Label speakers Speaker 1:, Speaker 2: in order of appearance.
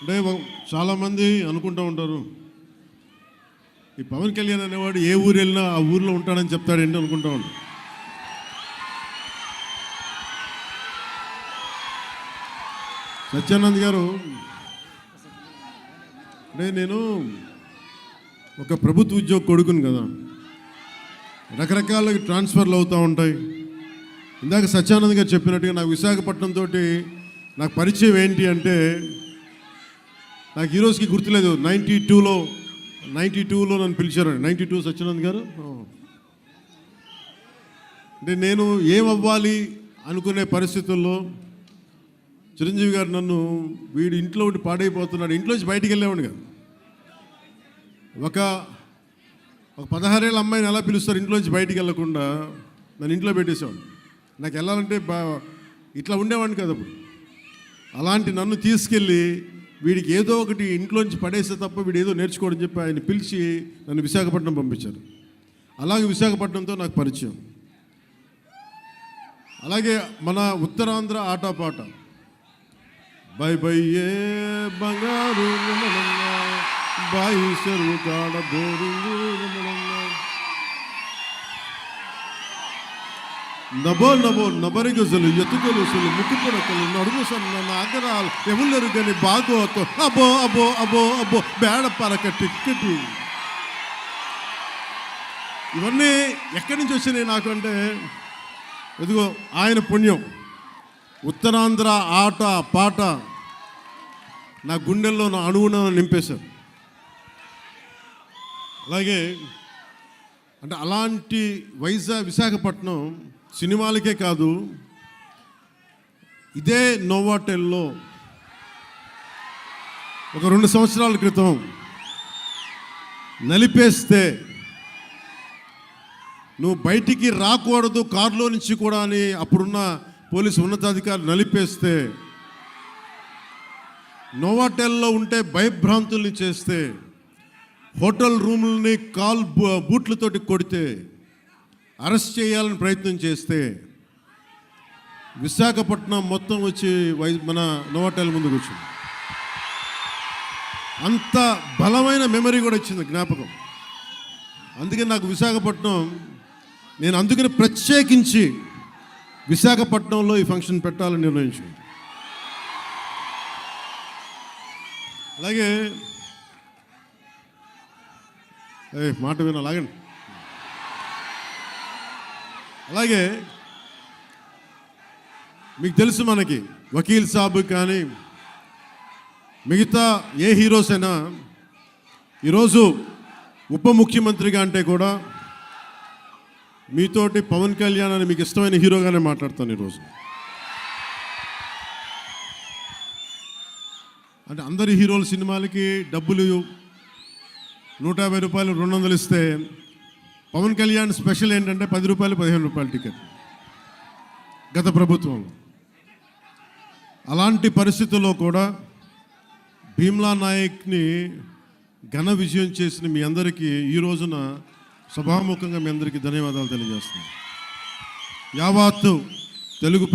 Speaker 1: అంటే చాలామంది అనుకుంటూ ఉంటారు ఈ పవన్ కళ్యాణ్ అనేవాడు ఏ ఊరు వెళ్ళినా ఆ ఊర్లో ఉంటాడని చెప్తాడేంటి అనుకుంటా ఉంటారు. సత్యానంద్ గారు అంటే నేను ఒక ప్రభుత్వ ఉద్యోగ కొడుకుని కదా రకరకాల ట్రాన్స్ఫర్లు అవుతూ ఉంటాయి. ఇందాక సత్యానంద్ గారు చెప్పినట్టుగా నాకు విశాఖపట్నం తోటి నాకు పరిచయం ఏంటి అంటే నాకు ఈ రోజుకి గుర్తులేదు. నైంటీ టూలో నైంటీ టూలో నన్ను పిలిచారండి. నైంటీ టూ సత్యనంద్ గారు? అంటే నేను ఏమవ్వాలి అనుకునే పరిస్థితుల్లో చిరంజీవి గారు నన్ను వీడు ఇంట్లో ఉండి పాడైపోతున్నాడు. ఇంట్లోంచి బయటికి వెళ్ళేవాడు కదా. ఒక ఒక పదహారేళ్ళ అమ్మాయిని ఎలా పిలుస్తారు ఇంట్లోంచి బయటికి వెళ్ళకుండా నన్ను ఇంట్లో పెట్టేసేవాడు నాకు వెళ్ళాలంటే బా ఇట్లా ఉండేవాడిని కదా అప్పుడు. అలాంటి నన్ను తీసుకెళ్ళి వీడికి ఏదో ఒకటి ఇంట్లోంచి పడేస్తే తప్ప వీడు ఏదో నేర్చుకోవడం చెప్పి ఆయన పిలిచి నన్ను విశాఖపట్నం పంపించారు. అలాగే విశాఖపట్నంతో నాకు పరిచయం. అలాగే మన ఉత్తరాంధ్ర ఆటపాట. బై బై ఏ బంగారు బాయి చెరువు కాడ బోరింగు రమణమ్మ. నభో నభో నబరిగజలు ఎతుగలుసులు ముక్కు పొడకలు నడుము సన్న నాగరాలు ఎములరు గని బాగోతో అబో అబో అబో అబో బేడ పరక టిక్కెట్. ఇవన్నీ ఎక్కడి నుంచి వచ్చినాయి నాకు అంటే ఇదిగో ఆయన పుణ్యం. ఉత్తరాంధ్ర ఆట పాట నా గుండెల్లో నా అణువున నింపేశారు. అలాగే అంటే అలాంటి వైజాగ్ విశాఖపట్నం సినిమాలకే కాదు ఇదే నోవాటెల్లో ఒక రెండు సంవత్సరాల క్రితం నలిపేస్తే నువ్వు బయటికి రాకూడదు కారులో నుంచి కూడా అని అప్పుడున్న పోలీసు ఉన్నతాధికారులు నలిపేస్తే నోవాటెల్లో ఉంటే భయభ్రాంతుల్ని చేస్తే హోటల్ రూముల్ని కాల్ బూ- బూట్లతోటి కొడితే అరెస్ట్ చేయాలని ప్రయత్నం చేస్తే విశాఖపట్నం మొత్తం వచ్చి వై మన నోవాటెల్ ముందుకు వచ్చింది అంత బలమైన మెమరీ కూడా వచ్చింది జ్ఞాపకం. అందుకే నాకు విశాఖపట్నం నేను అందుకని ప్రత్యేకించి విశాఖపట్నంలో ఈ ఫంక్షన్ పెట్టాలని నిర్ణయించుకున్నాను. అలాగే ఏ మాట విన అలాగండి అలాగే మీకు తెలుసు మనకి వకీల్ సాబ్ కానీ మిగతా ఏ హీరోస్ అయినా ఈరోజు ఉప ముఖ్యమంత్రిగా అంటే కూడా మీతోటి పవన్ కళ్యాణ్ అని మీకు ఇష్టమైన హీరోగానే మాట్లాడతాను ఈరోజు. అంటే అందరి హీరోల సినిమాలకి డబ్బులు నూట యాభై రూపాయలు రెండు వందలు ఇస్తే పవన్ కళ్యాణ్ స్పెషల్ ఏంటంటే పది రూపాయలు పదిహేను రూపాయల టికెట్. గత ప్రభుత్వంలో అలాంటి పరిస్థితుల్లో కూడా భీమ్లా నాయక్ని ఘన విజయం చేసిన మీ అందరికీ ఈ రోజున సభాముఖంగా మీ అందరికీ ధన్యవాదాలు తెలియజేస్తున్నాను. యావత్తు తెలుగు